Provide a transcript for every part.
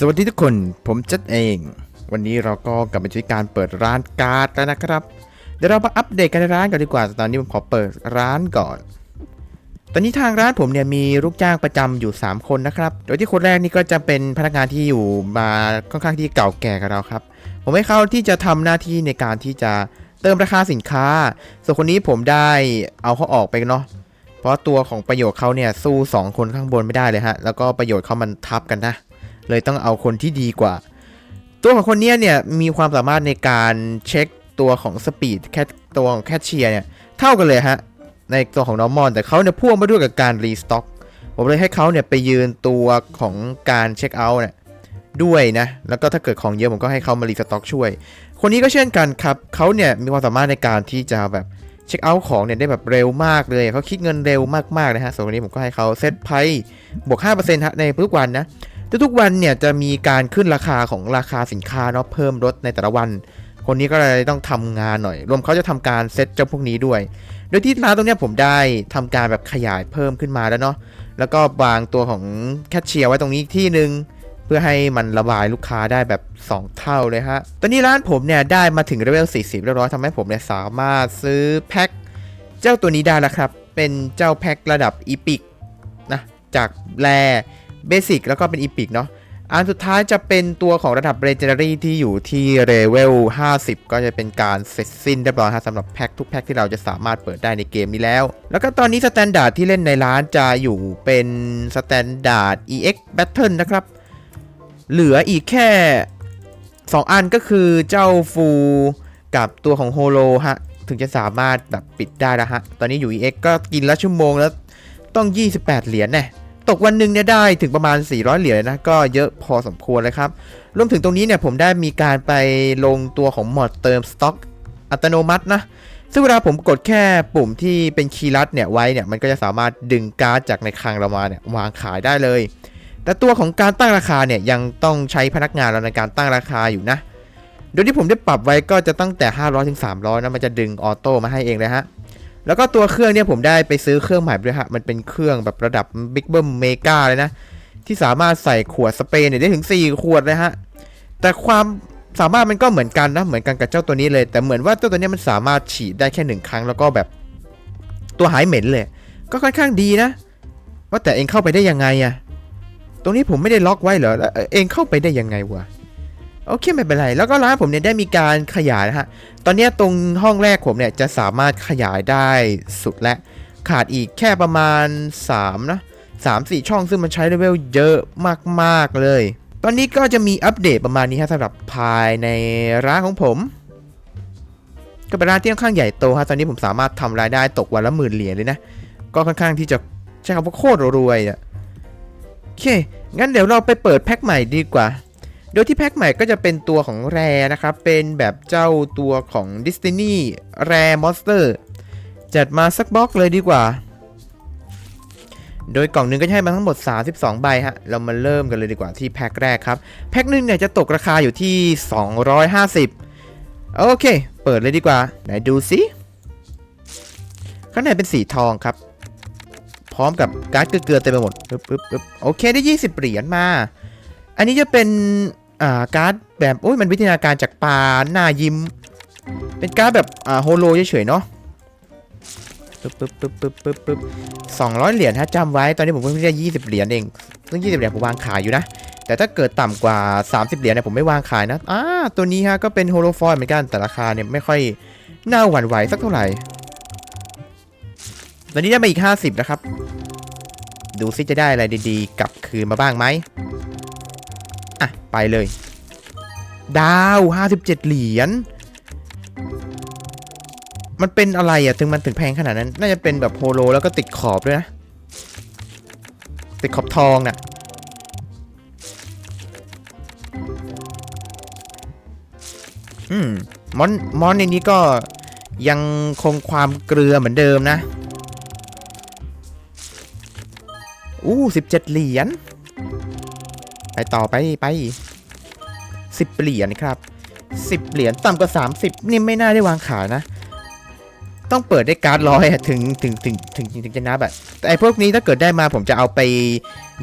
สวัสดีทุกคน ผมจัดเอง วันนี้เราก็กลับมาช่วยการเปิดร้านการ์ดแล้วนะครับ เดี๋ยวเรามาอัปเดตกันในร้านกันดีกว่า ตอนนี้ผมขอเปิดร้านก่อน ตอนนี้ทางร้านผมเนี่ยมีลูกจ้างประจำอยู่ 3 คนนะครับ โดยที่คนแรกนี่ก็จะเป็นพนักงานที่อยู่มาค่อนข้างที่เก่าแก่กับเราครับ ผมให้เขาที่จะทำหน้าที่ในการที่จะเติมราคาสินค้า ส่วนคนนี้ผมได้เอาเขาออกไปเนาะ เพราะตัวของประโยชน์เขาเนี่ยสู้ 2 คนข้างบนไม่ได้เลยฮะ แล้วก็ประโยชน์เขามันทับกันนะ เลยต้องเอาคนที่ดีกว่า ตัวของคนเนี้ยเนี่ยมีความสามารถในการเช็คตัวของสปีดแค่ตัวของแคชเชียร์เนี่ยเท่ากันเลยฮะในตัวของนอร์มอนแต่เขาเนี่ยพ่วงมาด้วยกับการรีสต็อกผมเลยให้เขาเนี่ยไปยืนตัวของการเช็คเอาท์เนี่ยด้วยนะ แล้วก็ถ้าเกิดของเยอะผมก็ให้เขามารีสต็อกช่วย คนนี้ก็เช่นกันครับเขาเนี่ยมีความสามารถในการที่จะแบบเช็คเอาท์ของเนี่ยได้แบบเร็วมากเลยเขาคิดเงินเร็วมากๆนะฮะส่วนวันนี้ผมก็ให้เขาเซตไพ่บวก5%ฮะในทุกวันนะ ทุกๆวันเนี่ยจะมีการขึ้นราคาของราคาสินค้าเนาะเพิ่มลดในแต่ละวัน คนนี้ก็เลยต้องทำงานหน่อย รวมเขาจะทำการเซตเจ้าพวกนี้ด้วย โดยที่ร้านตรงนี้ผมได้ทำการแบบขยายเพิ่มขึ้นมาแล้วเนาะแล้วก็วางตัวของแคชเชียร์ไว้ตรงนี้ที่หนึ่งเพื่อให้มันระบายลูกค้าได้แบบ 2 เท่าเลยฮะ ตอนนี้ร้านผมเนี่ยได้มาถึงเลเวล 40 เรียบร้อยทำให้ผมเนี่ยสามารถซื้อแพ็คเจ้าตัวนี้ได้แล้วครับ เป็นเจ้าแพ็คระดับอีพิกนะจากแร เบสิกแล้วก็เป็นอีพิกเนาะอันสุดท้ายจะเป็นตัวของระดับ Legendary ที่อยู่ที่เลเวล 50 ก็จะเป็นการเสร็จสิ้นเรียบร้อยครับสำหรับแพ็คทุกแพ็คที่เราจะสามารถเปิดได้ในเกมนี้แล้ว แล้วก็ตอนนี้สแตนดาร์ดที่เล่นในร้านจะอยู่เป็นสแตนดาร์ด EX Battle นะครับ เหลืออีกแค่ 2 อันก็คือเจ้าฟูกับตัวของโฮโลฮะ ถึงจะสามารถแบบปิดได้แล้วฮะ ตอนนี้อยู่ EX ก็กินละชั่วโมงแล้วต้อง 28 เหรียญแน่ ตกวันหนึ่งเนี่ยได้ถึงประมาณ 400 เหรียญนะก็เยอะพอสมควรเลยครับ รวมถึงตรงนี้เนี่ยผมได้มีการไปลงตัวของมอดเติมสต็อกอัตโนมัตินะ ซึ่งเวลาผมกดแค่ปุ่มที่เป็นคีย์ลัดเนี่ยไว้เนี่ยมันก็จะสามารถดึงการ์ดจากในคลังเรามาเนี่ยวางขายได้เลย แต่ตัวของการตั้งราคาเนี่ยยังต้องใช้พนักงานเราในการตั้งราคาอยู่นะ โดยที่ผมได้ปรับไว้ก็จะตั้งแต่ 500ถึง300นะมันจะดึงออโต้มาให้เองเลยฮะ แล้วก็ตัวเครื่องเนี่ยผมได้ไปซื้อเครื่องใหม่ด้วยฮะ มันเป็นเครื่องแบบระดับบิ๊กเบิ้มเมกาเลยนะ ที่สามารถใส่ขวดสเปรย์เนี่ยได้ถึง 4 ขวดเลยฮะ แต่ความสามารถมันก็เหมือนกันนะ เหมือนกันกับเจ้าตัวนี้เลย แต่เหมือนว่าเจ้าตัวนี้มันสามารถฉีดได้แค่หนึ่งครั้ง แล้วก็แบบตัวหายเหม็นเลย ก็ค่อนข้างดีนะ ว่าแต่เองเข้าไปได้ยังไงอะตรงนี้ผมไม่ได้ล็อกไว้เหรอแล้วเองเข้าไปได้ยังไงวะ โอเคไม่เป็นไร แล้วก็ร้านผมเนี่ยได้มีการขยายนะฮะ ตอนนี้ตรงห้องแรกผมเนี่ยจะสามารถขยายได้สุดและ ขาดอีกแค่ประมาณ3นะ3 4ช่องซึ่งมันใช้เลเวลเยอะมากๆเลย ตอนนี้ก็จะมีอัปเดตประมาณนี้ฮะสำหรับภายในร้านของผม ก็เป็นร้านที่ค่อนข้างใหญ่โตฮะตอนนี้ผมสามารถทำรายได้ตกวันละหมื่นเหรียญเลยนะ ก็ค่อนข้างที่จะใช้คำว่าโคตรรวยอะโอเค งั้นเดี๋ยวเราไปเปิดแพ็คใหม่ดีกว่า โดยที่แพ็คใหม่ก็จะเป็นตัวของแรนะครับ เป็นแบบเจ้าตัวของ Destiny แรมอนสเตอร์จัดมาสักบล็อกเลยดีกว่า โดยกล่องหนึ่งก็จะให้มาทั้งหมด 32 ใบฮะ เรามาเริ่มกันเลยดีกว่าที่แพ็คแรกครับ แพ็คหนึ่งเนี่ยจะตกราคาอยู่ที่ 250 โอเค เปิดเลยดีกว่า ไหนดูสิข้างในเป็นสีทองครับ พร้อมกับการ์ดเกลือเต็มไปหมดปึ๊บปึ๊บปึ๊บโอเคได้ 20 เหรียญมาอันนี้จะเป็น อ่าการ์ดแบบโอ้ยมันวิทยาการจากปลาหน้ายิ้ม เป็นการ์ดแบบอ่าโฮโลเฉยๆเนาะปึ๊บปึ๊บปึ๊บปึ๊บปึ๊บปึ๊บสองร้อยเหรียญฮะจำไว้ตอนนี้ผมเพิ่งได้ยี่สิบเหรียญเองซึ่งยี่สิบเหรียญผมวางขายอยู่นะ แต่ถ้าเกิดต่ำกว่า 30 เหรียญเนี่ยผมไม่วางขายนะอ่าตัวนี้ฮะก็เป็นโฮโลฟอยล์เหมือนกันแต่ราคาเนี่ยไม่ค่อยน่าหวั่นไหวสักเท่าไหร่ตอนนี้ได้มาอีก 50 นะครับ ดูซิจะได้อะไรดีๆ กลับคืนมาบ้างไหม อะ ไปเลย ดาว 57 เหรียญ มันเป็นอะไรอะ ถึงมันถึงแพงขนาดนั้น น่าจะเป็นแบบโฮโลแล้วก็ติดขอบด้วยนะ ติดขอบทองน่ะอืมมอนมอนในนี้ก็ยังคงความเกลือเหมือนเดิมนะ อู้17เหรียญ ไปต่อไปไปสิบเหรียญครับสิบเหรียญต่ำกว่า30นี่ไม่น่าได้วางขายนะ ต้องเปิดได้การ์ดร้อยถึงถึงถึงถึงถึงจะนับอะแต่ไอพวกนี้ถ้าเกิดได้มาผมจะเอาไป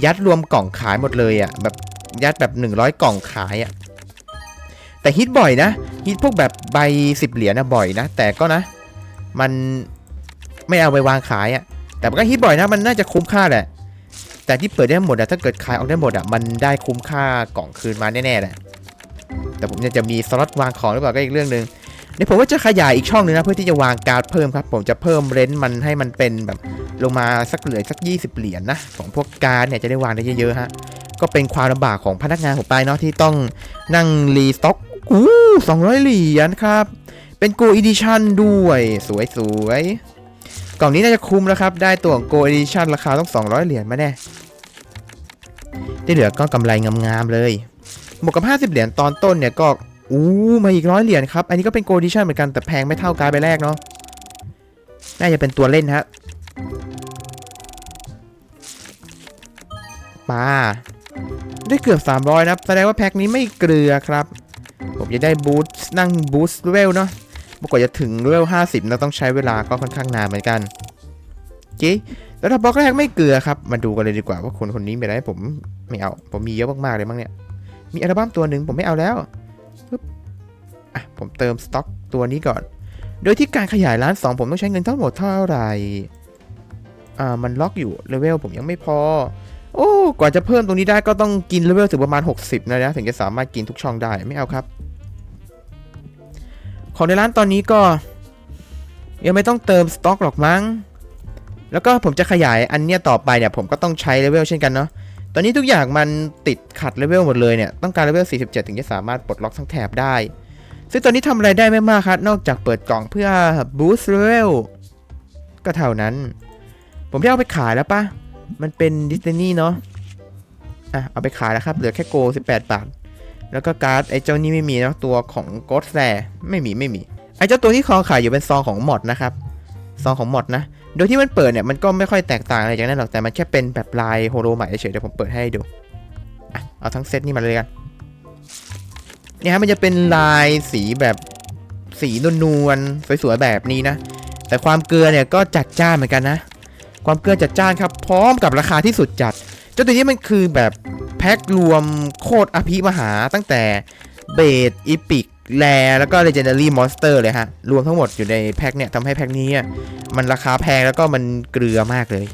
ยัดรวมกล่องขายหมดเลยอะแบบยัดแบบ100กล่องขายอะแต่ฮิตบ่อยนะฮิตพวกแบบใบสิบเหรียญนะบ่อยนะ แต่ก็นะ มันไม่เอาไปวางขายอะแต่มันก็ฮิตบ่อยนะ มันน่าจะคุ้มค่าแหละ แต่ที่เปิดได้หมดอะถ้าเกิดขายออกได้หมดอะมันได้คุ้มค่ากล่องคืนมาแน่ๆแหละแต่ผมเนี่ยจะมีสล็อตวางของหรือเปล่าก็อีกเรื่องหนึ่งเดี๋ยวผมว่าจะขยายอีกช่องหนึงนะเพื่อที่จะวางการ์ดเพิ่มครับ ผมจะเพิ่มเรนต์มันให้มันเป็นแบบลงมาสักเหลือสัก 20 เหรียญนะของพวกการ์ดเนี่ยจะได้วางได้เยอะๆฮะก็เป็นความลำบากของพนักงานผมไปเนาะที่ต้องนั่งรีสต็อกอู้200 เหรียญครับ เป็นโกอีดิชั่นด้วย สวยๆ กล่องนี้น่าจะคุ้มแล้วครับ ได้ตัวของโกอีดิชันราคาต้อง 200 เหรียญมาแน่ ที่เหลือก็กำไรงามๆเลยบวกกับ 50 เหรียญตอนต้นเนี่ยก็อู้มาอีกร้อยเหรียญครับ อันนี้ก็เป็นโกลดิชั่นเหมือนกันแต่แพงไม่เท่าการดใบแรกเนาะ น่าจะเป็นตัวเล่นฮะมาได้เกือบ 300 นะครับแสดงว่าแพ็คนี้ไม่เกลือครับ ผมจะได้บูสต์นั่งบูสต์เวลเนาะ ปรากฏจะถึงเลเวล50นะต้องใช้เวลาก็ค่อนข้างนานเหมือนกันจีแล้วถ้าบล็อกแรกไม่เกลือครับ มาดูกันเลยดีกว่าว่าคนคนนี้มีอะได้ผมไม่เอา ผมมีเยอะมากๆเลยมั้งเนี่ย มีอัลบั้มตัวหนึ่งผมไม่เอาแล้วปึ๊บอะผมเติมสต็อกตัวนี้ก่อน โดยที่การขยายร้าน2ผมต้องใช้เงินทั้งหมดเท่าไหร่ อ่า มันล็อกอยู่เลเวลผมยังไม่พอ โอ้กว่าจะเพิ่มตรงนี้ได้ก็ต้องกินเลเวลถึงประมาณ 60นะนะถึงจะสามารถกินทุกช่องได้ไม่เอาครับ ของในร้านตอนนี้ก็ ยังไม่ต้องเติมสต็อกหรอกมั้ง แล้วก็ผมจะขยายอันเนี้ยต่อไปเนี่ยผมก็ต้องใช้เลเวลเช่นกันเนาะ ตอนนี้ทุกอย่างมันติดขัดเลเวลหมดเลยเนี่ย ต้องการเลเวล 47 ถึงจะสามารถปลดล็อกทั้งแถบได้ ซึ่งตอนนี้ทำอะไรได้ไม่มากครับ นอกจากเปิดกล่องเพื่อ boost level ก็เท่านั้น ผมได้เอาไปขายแล้วปะมันเป็นดิสนีย์เนาะ อะเอาไปขายแล้วครับ เหลือแค่โก 18 บาท แล้วก็การ์ดไอ้เจ้านี่ไม่มีนะตัวของ Ghost f l a r ไม่มีไม่มีไอ้เจ้าตัวที่คอขายอยู่เป็นซองของมอดนะครับซองของมอดนะ โดยที่มันเปิดเนี่ยมันก็ไม่ค่อยแตกต่างอะไรจากนั้นหรอกแต่มันแค่เป็นแบบลายโฮโลใหม่เฉยเดี๋ยวผมเปิดให้ดูเอาทั้งเซตนี่มาเลยกันเนี่ยฮะมันจะเป็นลายสีแบบสีนวลๆสวยๆแบบนี้นะ แต่ความเกลือเนี่ยก็จัดจ้านเหมือนกันนะ ความเกลือจัดจ้านครับ พร้อมกับราคาที่สุดจัดเจ้าตัวนี้มันคือแบบ แพ็ครวมโคตรอภิมหาตั้งแต่เบดอีพิกแลแล้วก็ Legendary Monster เลยฮะ รวมทั้งหมดอยู่ในแพ็คเนี่ยทำให้แพ็คนี้มันราคาแพงแล้วก็มันเกลือมากเลย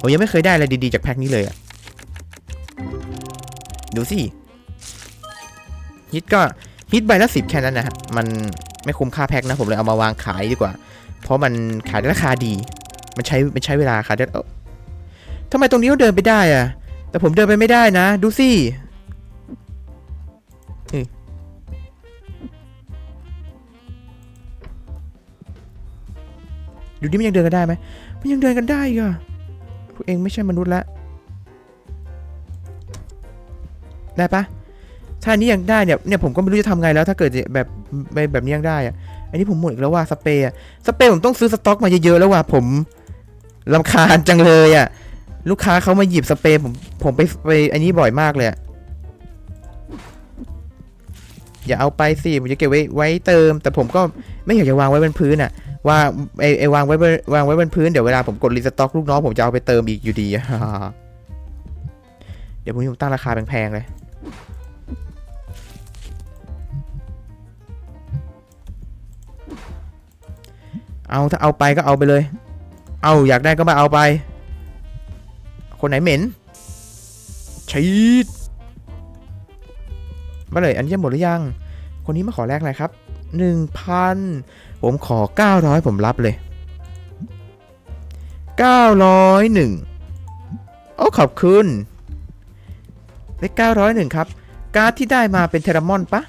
ผมยังไม่เคยได้อะไรดีๆจากแพ็คนี้เลยอะดูสิฮิตก็ฮิตใบละสิบแค่นั้นนะฮะ มันไม่คุ้มค่าแพ็คนะ ผมเลยเอามาวางขายดีกว่า เพราะมันขายได้ราคาดี มันใช้มันใช้เวลาขายได้เอ้าทำไมตรงนี้เขาเดินไปได้อะ แต่ผมเดินไปไม่ได้นะ ดูสิดูดิมันยังเดินกันได้ไหมมันยังเดินกันได้อีกอะพวกเองไม่ใช่มนุษย์ละ ได้ปะถ้านี้ยังได้เนี่ย เนี่ยผมก็ไม่รู้จะทำไงแล้ว ถ้าเกิดแบบแบบแบบนี้ยังได้อะอันนี้ผมหมดอีกแล้วว่าสเปรย์สเปรย์ผมต้องซื้อสต็อกมาเยอะๆแล้วว่ะผมลำคาญจังเลยอะ ลูกค้าเขามาหยิบสเปรย์ผมผมไปไปอันนี้บ่อยมากเลยอย่าเอาไปสิผมจะเก็บไว้ไว้เติม แต่ผมก็ไม่อยากจะวางไว้บนพื้นอะว่าไอไอวางไว้บนวางไว้บนพื้นเดี๋ยวเวลาผมกดรีสต็อกลูกน้องผมจะเอาไปเติมอีกอยู่ดีเดี๋ยวพรุ่งนี้ผมตั้งราคาแพงๆเลยเอาถ้าเอาไปก็เอาไปเลย เอาอยากได้ก็มาเอาไป คนไหนเหม็นชีดมาเลย อันนี้หมดหรือยัง คนนี้มาขอแลกอะไรครับหนึ่งพันผมขอ 900 ผมรับเลย 901 โอ้ขอบคุณได้901 ครับ การ์ดที่ได้มาเป็นเทรามอนปะ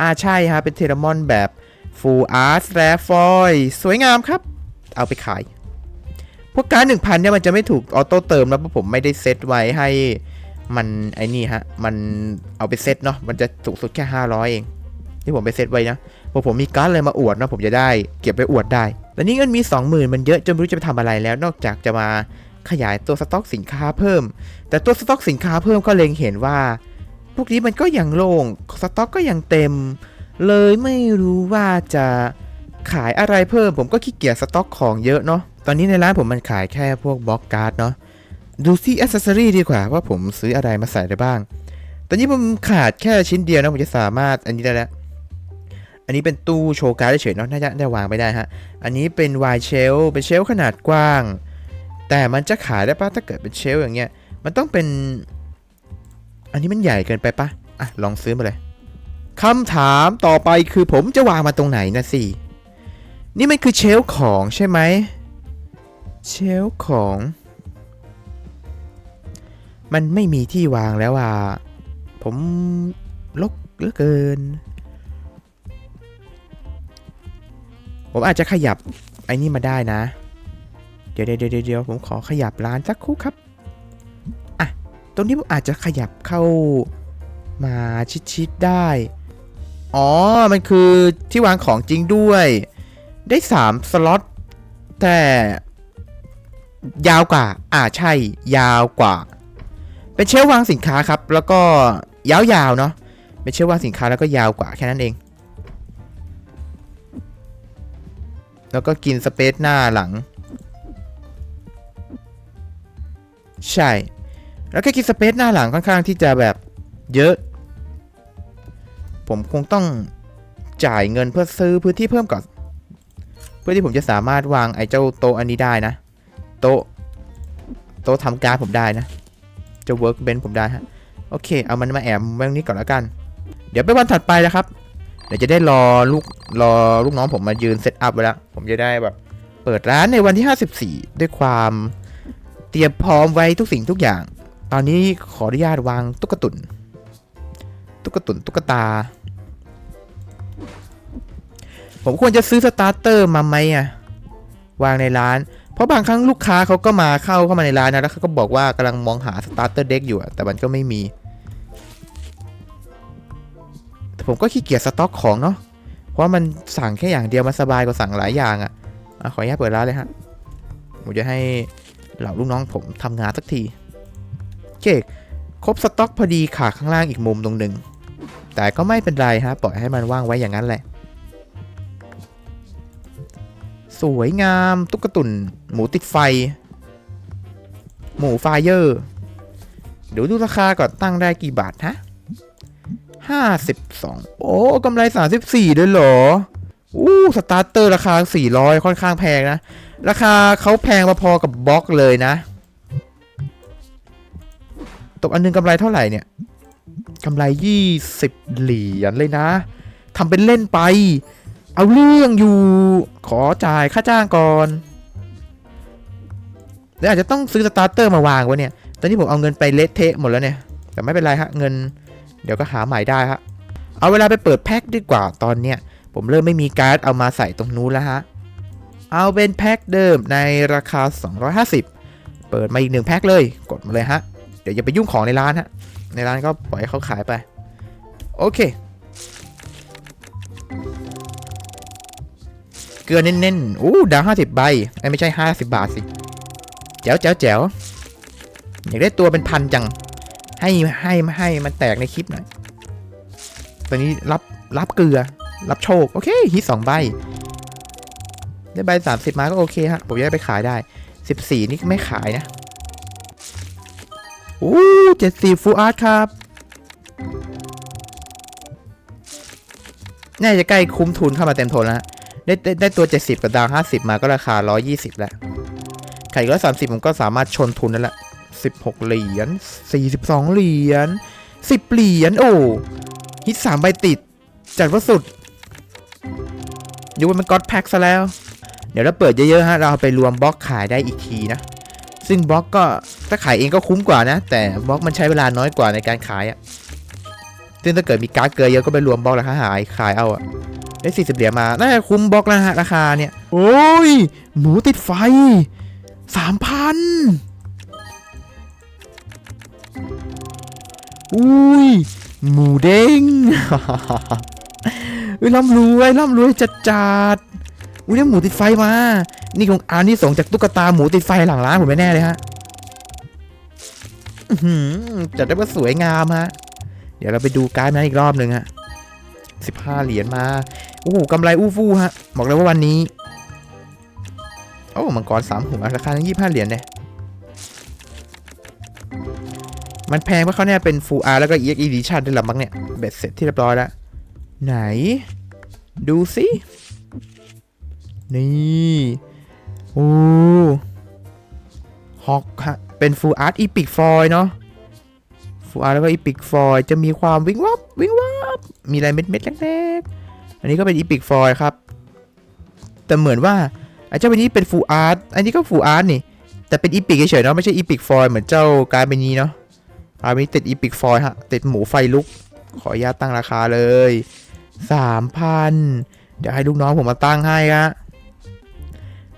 อ่าใช่ฮะ เป็นเทรามอนแบบ Full Art r a f o i สวยงามครับ เอาไปขาย วกการ์ด1,000เนี่ยมันจะไม่ถูกออโต้เติมแล้วเพราะผมไม่ได้เซตไว้ให้มันไอ้นี่ฮะ มันเอาไปเซตเนาะ มันจะสูงสุดแค่ 500 เอง ที่ผมไปเซตไว้นะพอผมมีการ์ดอะไรมาอวดนะผมจะได้เก็บไปอวดได้ แต่นี่เงินมี 20,000 มันเยอะจนไม่รู้จะไปทำอะไรแล้ว นอกจากจะมาขยายตัวสต็อกสินค้าเพิ่ม แต่ตัวสต็อกสินค้าเพิ่มก็เล็งเห็นว่า พวกนี้มันก็ยังโล่ง สต็อกก็ยังเต็ม เลยไม่รู้ว่าจะ ขายอะไรเพิ่มผมก็ขี้เกียจสต็อกของเยอะเนาะ ตอนนี้ในร้านผมมันขายแค่พวกบล็อกการ์ดเนาะ ดูที่อ c เซสซอรี่ดีกว่าว่าผมซื้ออะไรมาใส่ได้บ้าง ตอนนี้ผมขาดแค่ชิ้นเดียวนะผมจะสามารถอันนี้ได้แล้ว อันนี้เป็นตู้โชว์การ์ดเฉยเนาะ น่าจะได้วางไม่ได้ฮะ อันนี้เป็นวายเชลเป็นเชลขนาดกว้าง แต่มันจะขายได้ปะถ้าเกิดเป็นเชลอย่างเงี้ย มันต้องเป็น อันนี้มันใหญ่เกินไปปะอะลองซื้อมาเลยคำถามต่อไปคือผมจะวางมาตรงไหนนะสิ นี่มันคือเชลของใช่ไหมเชลของ มันไม่มีที่วางแล้วอะ ผมลกเหลือเกิน ผมอาจจะขยับไอ้นี่มาได้นะ เดี๋ยวเดี๋ยวเดี๋ยวเดี๋ยวผมขอขยับร้านสักครู่ครับ อะ ตรงนี้ผมอาจจะขยับเข้ามาชิดๆได้ อ๋อ มันคือที่วางของจริงด้วย ได้3สล็อตแต่ยาวกว่า อ่าใช่ ยาวกว่า เป็นเชลวางสินค้าครับ แล้วก็ยาวๆเนาะ เป็นเชลวางสินค้าแล้วก็ยาวกว่าแค่นั้นเอง แล้วก็กินสเปซหน้าหลัง ใช่ แล้วก็กินสเปซหน้าหลังค่อนข้างที่จะแบบเยอะ ผมคงต้องจ่ายเงินเพื่อซื้อพื้นที่เพิ่มก่อน เพื่อที่ผมจะสามารถวางไอ้เจ้าโต๊ะอันนี้ได้นะ โต๊ะโต๊ะทำการผมได้นะจะเวิร์กเบนผมได้ฮะโอเค เอามันมาแอบไว้ตรงนี้ก่อนแล้วกัน เดี๋ยวไปวันถัดไปนะครับ เดี๋ยวจะได้รอลูกรอลูกน้องผมมายืนเซตอัพไว้แล้วผมจะได้แบบ เปิดร้านในวันที่ 54 ด้วยความเตรียมพร้อมไว้ทุกสิ่งทุกอย่าง ตอนนี้ขออนุญาตวางตุ๊กตุน ตุ๊กตุนตุ๊กตา ผมควรจะซื้อสตาร์เตอร์มาไหมอะวางในร้าน เพราะบางครั้งลูกค้าเขาก็มาเข้าเข้ามาในร้านนะแล้วเขาก็บอกว่ากำลังมองหาสตาร์เตอร์เด็กอยู่แต่มันก็ไม่มี แต่ผมก็ขี้เกียจสต็อกของเนาะเพราะมันสั่งแค่อย่างเดียวมันสบายกว่าสั่งหลายอย่างอะ่ะขออนุญาตเปิดร้านเลยฮะผมจะให้เหล่าลูกน้องผมทำงานสักทีโอเคครบสต็อกพอดีขาข้างล่างอีกมุมตรงหนึ่งแต่ก็ไม่เป็นไรฮะปล่อยให้มันว่างไว้อย่างนั้นแหละ สวยงาม ตุ๊กตุนหมูติดไฟ หมูไฟเยอร์เดี๋ยวดูราคาก่อนตั้งได้กี่บาทฮะห้าสิบสองโอ้กำไรสามสิบสี่ด้วยเหรอ อู้สตาร์เตอร์ราคา400ค่อนข้างแพงนะ ราคาเขาแพงพอๆกับบล็อกเลยนะ ตกอันหนึงกำไรเท่าไหร่เนี่ยกำไร20เหรียญเลยนะทำเป็นเล่นไป เอาเรื่องอยู่ ขอจ่ายค่าจ้างก่อนแล้วอาจจะต้องซื้อสตาร์เตอร์มาวางไว้เนี่ย ตอนนี้ผมเอาเงินไปเละเทะหมดแล้วเนี่ย แต่ไม่เป็นไรฮะ เงิน เดี๋ยวก็หาใหม่ได้ฮะ เอาเวลาไปเปิดแพ็คดีกว่า ตอนเนี้ยผมเริ่มไม่มีการ์ดเอามาใส่ตรงนู้นแล้วฮะ เอาเป็นแพ็คเดิมในราคา 250 เปิดมาอีกหนึ่งแพ็คเลย กดมาเลยฮะ เดี๋ยวอย่าไปยุ่งของในร้านฮะ ในร้านก็ปล่อยเขาขายไป โอเค เกลือเน้นๆอู้ดาว50ใบไอ้ยไม่ใช่50บาทสิแจ๋วแจ๋วแจ๋วอยากได้ตัวเป็นพันจัง ให้ให้ให้มันแตกในคลิปหน่อยตอนนี้รับรับเกลือ รับโชค โอเคฮิตสองใบ ได้ใบสามสิบมาก็โอเคฮะ ผมจะได้ไปขายได้สิบสี่นี่ไม่ขายนะอู้เจ็ดสี่ฟูอาร์ตครับน่าจะใกล้คุ้มทุนเข้ามาเต็มทนแล้ว ได้ได้ได้ตัว 70 กับดาว 50 มาก็ราคา 120 แล้วขายร้อยสามสิบผมก็สามารถชนทุนนั่นแหละ 16 เหรียญ 42 เหรียญ 10 เหรียญ โอ้ฮิตสามใบติด จัดว่าสุดอยู่ว่ามันก็อดแพ็กซะแล้ว เดี๋ยวเราเปิดเยอะๆฮะ เราไปรวมบล็อกขายได้อีกทีนะ ซึ่งบล็อกก็ถ้าขายเองก็คุ้มกว่านะ แต่บล็อกมันใช้เวลาน้อยกว่าในการขายอะ่ะซึ่งถ้าเกิดมีการ์ดเกลือเยอะก็ไปรวมบล็อกราคาหายขายเอาอะ ได้40เหรียญมา น่าจะคุ้มบล็อกนะฮะราคาเนี่ย โอ้ย หมูติดไฟสามพันอุ้ย หมูเด้งอุ้ยร่ำรวยร่ำรวยจัดจัดอุ้ยได้หมูติดไฟมา นี่คงอานี่ส่งจากตุ๊กตาหมูติดไฟหลังร้านผมแน่เลยฮะจัดได้ว่าสวยงามฮะ เดี๋ยวเราไปดูการ์ดนั้นอีกรอบหนึ่งฮะ สิบห้าเหรียญมาโอ้โหกำไรอู้ฟู่ฮะ บอกเลยว่าวันนี้ โอ้มังกรสามหัวราคายี่ห้าเหรียญเนี่ยมันแพงเพราะเขาเนี่ยเป็น Full Art แล้วก็ EX Edition ด้วยละมั้งเนี่ยเบ็ดเสร็จที่เรียบร้อยแล้ว ไหน ดูสิ นี่โอ้ฮอกฮะเป็น Full Art Epic Foil เนาะ Full Art แล้วก็ Epic Foil จะมีความวิงวับวิ่งวับ มีลายเม็ดเม็ดๆเล็กๆ อันนี้ก็เป็น Epic Foil ครับ แต่เหมือนว่าไอ้เจ้าใบนี้เป็น Full Art อันนี้ก็ Full Art นี่ แต่เป็น Epic เฉยๆเนาะไม่ใช่ Epic Foil เหมือนเจ้าการ์ดใบนี้เนาะการ์ดใบนี้ติด Epic Foil ฮะติดหมูไฟลุก ขออนุญาตตั้งราคาเลย3,000เดี๋ยวให้ลูกน้องผมมาตั้งให้ฮะ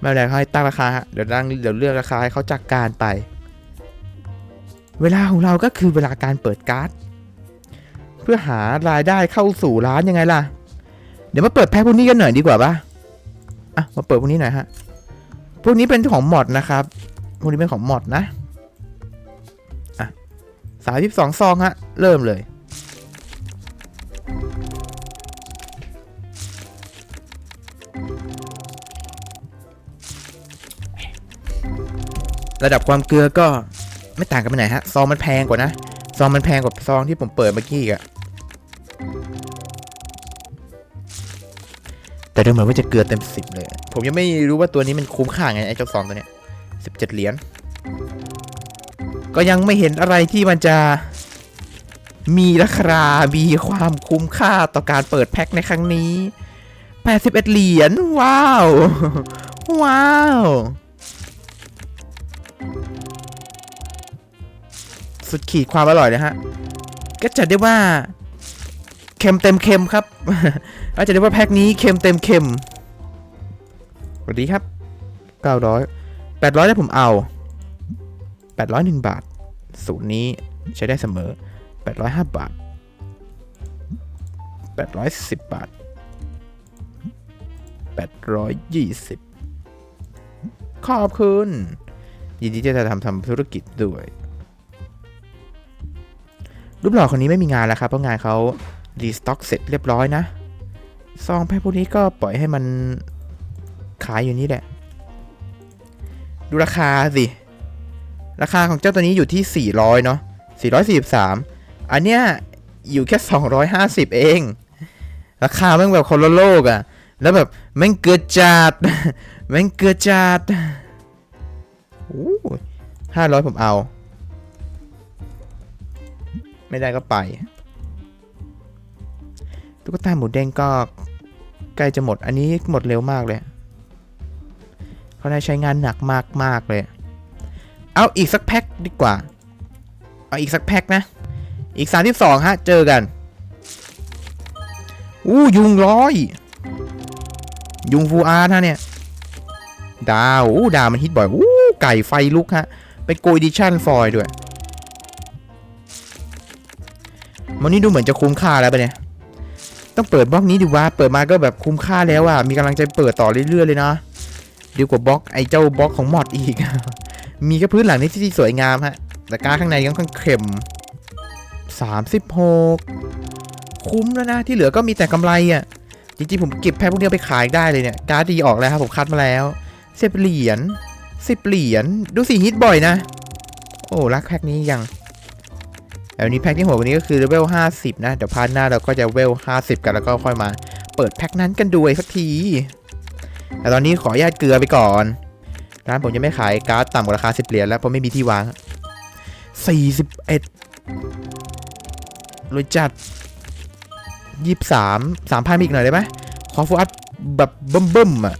ไม่เป็นไรให้ตั้งราคาฮะเดี๋ยวตั้งเดี๋ยวเลือกราคาให้เขาจัดกการไป เวลาของเราก็คือเวลาการเปิดการ์ด เพื่อหารายได้เข้าสู่ร้านยังไงล่ะ เดี๋ยวมาเปิดแพ็คพวกนี้กันหน่อยดีกว่าปะอะมาเปิดพวกนี้หน่อยฮะพวกนี้เป็นของมอดนะครับพวกนี้เป็นของมอดนะอะสามสิบสองซองฮะเริ่มเลยระดับความเกลือก็ไม่ต่างกันไปไหนฮะ ซองมันแพงกว่านะ ซองมันแพงกว่าซองที่ผมเปิดเมื่อกี้อะแต่ดูเหมือนว่าจะเกลือเต็มสิบเลย ผมยังไม่รู้ว่าตัวนี้มันคุ้มค่าไงไอ้เจ้าซองตัวเนี้ยสิบเจ็ดเหรียญ ก็ยังไม่เห็นอะไรที่มันจะมีราคา มีความคุ้มค่าต่อการเปิดแพ็คในครั้งนี้ 81 เหรียญ ว้าว ว้าว สุดขีดความอร่อยนะฮะ ก็จะได้ว่าเค็มเต็มเค็มครับก็จะได้ว่าแพ็คนี้เค็มเต็มเค็มสวัสดีครับ 900 800ได้ผมเอา 801 บาท สูตรนี้ใช้ได้เสมอ 805 บาท 810 บาท 820 ขอบคุณ ยินดีที่จะทำทำธุรกิจด้วย รูปหล่อคนนี้ไม่มีงานแล้วครับเพราะงานเขารีสต็อกเสร็จเรียบร้อยนะซองแพ็คพวกนี้ก็ปล่อยให้มันขายอยู่นี่แหละ ดูราคาสิ ราคาของเจ้าตัวนี้อยู่ที่ 400 เนาะ443 อันเนี้ยอยู่แค่ 250 เอง ราคาแม่งแบบคนละโลกอะ่ะ แล้วแบบแม่งเกิดจัดแม่งเกิดจัดโอ้ห้าร้อยผมเอา ไม่ได้ก็ไป ตุ๊กตาหมูเด้งก็ใกล้จะหมด อันนี้หมดเร็วมากเลย เขาได้ใช้งานหนักมากมากเลย เอาอีกสักแพ็คดีกว่า เอาอีกสักแพ็คนะ อีก32ฮะ เจอกัน อู้ยุงร้อย ยุงฟูอาร์นะเนี่ย ดาวอู้ดาวมันฮิตบ่อยอู้ไก่ไฟลุกฮะ เป็นโกดิชั่นฟอยด้วย มันนี่ดูเหมือนจะคุ้มค่าแล้วปะเนี่ย ต้องเปิดบล็อกนี้ดีว่า เปิดมาก็แบบคุ้มค่าแล้วอะมีกำลังใจเปิดต่อเรื่อยๆเลยนะ ดีกว่าบล็อกไอ้เจ้าบล็อกของมอดอีก มีแค่พื้นหลังนี่ที่สวยงามฮะ แต่การข้างในก็ค่อนข้างเข็ม36 คุ้มแล้วนะ ที่เหลือก็มีแต่กำไรอะจริงๆผมเก็บแพ็คพวกนี้ไปขายได้เลยเนี่ย การ์ดดีออกแล้วครับผมคัดมาแล้วสิบเหรียญสิบเหรียญ ดูสิฮิตบ่อยนะ โอ้รักแพ็คนี้ยัง แต่วันนี้แพ็คที่หัววันนี้ก็คือเลเวล 50 นะ เดี๋ยวพาร์ทหน้าเราก็จะเลเวล 50 กันแล้วก็ค่อยมา เปิดแพ็คนั้นกันด้วยสักที แต่ตอนนี้ขออนุญาตเกลือไปก่อน ร้านผมจะไม่ขายการ์ดต่ำกว่าราคา 10 เหรียญแล้วเพราะไม่มีที่วาง 41รวยจัด 23 3,000อีกหน่อยได้ไหมขอฟูอัพแบบเบิ่มๆอะ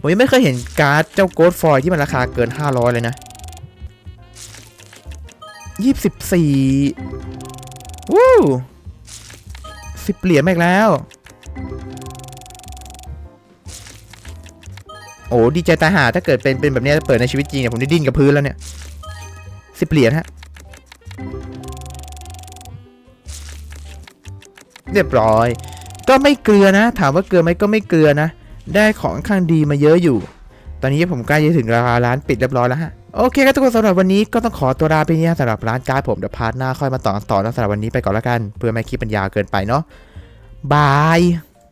ผมยังไม่เคยเห็นการ์ดเจ้าโกดฟอยที่มันราคาเกิน 500 เลยนะ 24วู้สิบเหรียญมาอีกแล้ว โอ้ดีใจตาหาถ้าเกิดเป็นเป็นแบบนี้ยเปิดในชีวิตจริงเนี่ยผมได้ดิ้นกับพื้นแล้วเนี่ยสิบเหรียญฮะ เรียบร้อย ก็ไม่เกลือนะ ถามว่าเกลือไหมก็ไม่เกลือนะ ได้ของข้างดีมาเยอะอยู่ ตอนนี้ผมใกล้จะถึงราคาร้านปิดเรียบร้อยแล้วฮะ โอเคครับทุกคนสำหรับวันนี้ก็ต้องขอตัวลาไปเนี่ยสำหรับร้านการ์ดผมเดี๋ยวพาร์ทหน้าค่อยมาต่อต่อนะสำหรับวันนี้ไปก่อนแล้วกัน เพื่อไม่ให้คลิปมันยาวเกินไปเนาะบาย